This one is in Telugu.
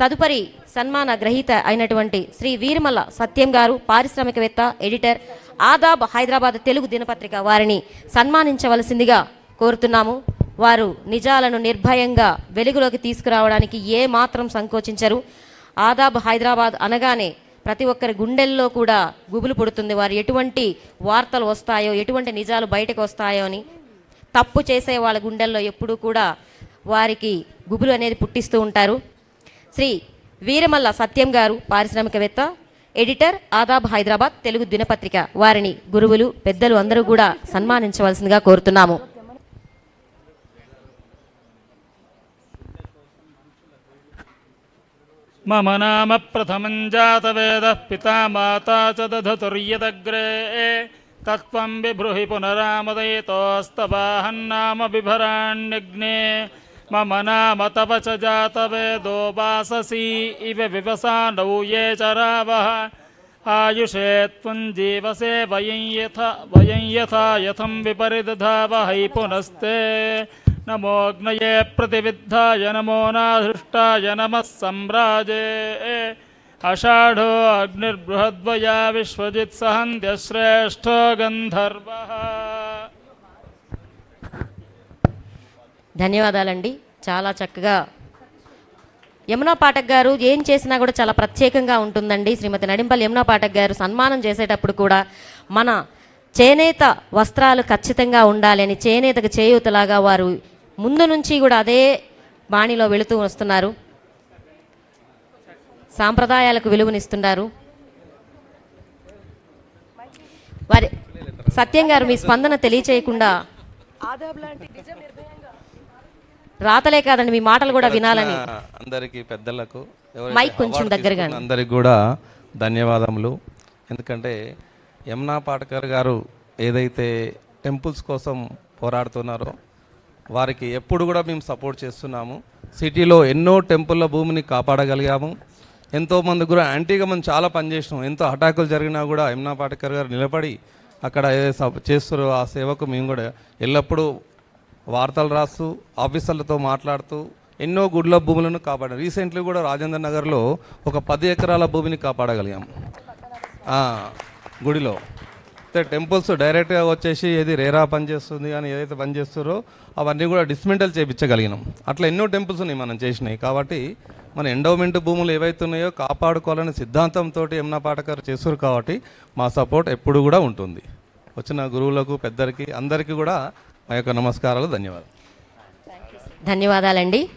తదుపరి సన్మాన గ్రహీత అయినటువంటి శ్రీ వీరమల్ల సత్యం గారు పారిశ్రామికవేత్త ఎడిటర్ ఆదాబ్ హైదరాబాద్ తెలుగు దినపత్రిక వారిని సన్మానించవలసిందిగా కోరుతున్నాము. వారు నిజాలను నిర్భయంగా వెలుగులోకి తీసుకురావడానికి ఏ మాత్రం సంకోచించరు. ఆదాబ్ హైదరాబాద్ అనగానే ప్రతి ఒక్కరి గుండెల్లో కూడా గుబులు పుడుతుంది. వారు ఎటువంటి వార్తలు వస్తాయో ఎటువంటి నిజాలు బయటకు వస్తాయో అని తప్పు చేసే వాళ్ళ గుండెల్లో ఎప్పుడూ కూడా వారికి గుబులు అనేది పుట్టిస్తూ ఉంటారు. శ్రీ వీరమల్ల సత్యం గారు పారిశ్రామికవేత్త ఎడిటర్ ఆదాబ్ హైదరాబాద్ తెలుగు దినపత్రిక. వారిని గురువులు పెద్దలు అందరూ కూడా సన్మానించవలసిందిగా కోరుతున్నాము. మమ నామ ప్రథమం జాతవేద పితామాతా చ దధతుర్యదగ్రే. తత్వం విబ్రూహి పునరామదయతోస్తవాహన్నామ విభరాణ్యగ్నే. मम नाम तव च जातवेदो वाससि इव विवसानौ ये च रावः आयुषे त्वं जीवसे वयं यथा वयं यथा यथं विपरिदधावहै पुनस्ते नमोऽग्नये प्रतिविद्धाय नमो नाधृष्टाय नमः सम्राजे अषाढो अग्निर्बृहद्वया विश्वजित् सहन्त्यश्रेष्ठो गन्धर्वः ధన్యవాదాలండి చాలా చక్కగా. యమునా పాఠక్ గారు ఏం చేసినా కూడా చాలా ప్రత్యేకంగా ఉంటుందండి. శ్రీమతి నడింపల్లి యమునా పాఠక్ గారు సన్మానం చేసేటప్పుడు కూడా మన చేనేత వస్త్రాలు ఖచ్చితంగా ఉండాలని చేనేతకు చేయూతలాగా వారు ముందు నుంచి కూడా అదే బాణిలో వెళుతూ వస్తున్నారు. సాంప్రదాయాలకు విలువనిస్తున్నారు వారి సత్యం గారు మీ స్పందన తెలియచేయకుండా రాతలే కాదండి మీ మాటలు కూడా వినాలని. అందరికి పెద్దలకు మైక్ కొంచెం దగ్గరగా అందరికి కూడా ధన్యవాదములు. ఎందుకంటే యమునా పాటకర్ గారు ఏదైతే టెంపుల్స్ కోసం పోరాడుతున్నారో వారికి ఎప్పుడు కూడా మేము సపోర్ట్ చేస్తున్నాము. సిటీలో ఎన్నో టెంపుల్ల భూమిని కాపాడగలిగాము. ఎంతోమంది కూడా యాంటీగా మనం చాలా పనిచేసినాం. ఎంతో అటాకులు జరిగినా కూడా యమునా పాటకర్ గారు నిలబడి అక్కడ చేస్తారో ఆ సేవకు మేము కూడా ఎల్లప్పుడూ వార్తలు రాస్తూ ఆఫీసర్లతో మాట్లాడుతూ ఎన్నో గుడ్ల భూములను కాపాడాం రీసెంట్లీ కూడా రాజేంద్ర నగర్లో ఒక పది ఎకరాల భూమిని కాపాడగలిగాం. గుడిలో. అయితే టెంపుల్స్ డైరెక్ట్గా వచ్చేసి ఏది రేరా పనిచేస్తుంది అని ఏదైతే పనిచేస్తారో అవన్నీ కూడా డిస్మెంటల్ చేయించగలిగినాం అట్లా ఎన్నో టెంపుల్స్ ఉన్నాయి మనం చేసినాయి కాబట్టి మన ఎండోమెంట్ భూములు ఏవైతే ఉన్నాయో కాపాడుకోవాలనే సిద్ధాంతంతో యమునా పాటకర్ చేస్తారు కాబట్టి మా సపోర్ట్ ఎప్పుడు కూడా ఉంటుంది. వచ్చిన గురువులకు పెద్దరికి అందరికీ కూడా ఆ యొక్క నమస్కారాలు ధన్యవాదాలు. ధన్యవాదాలండి.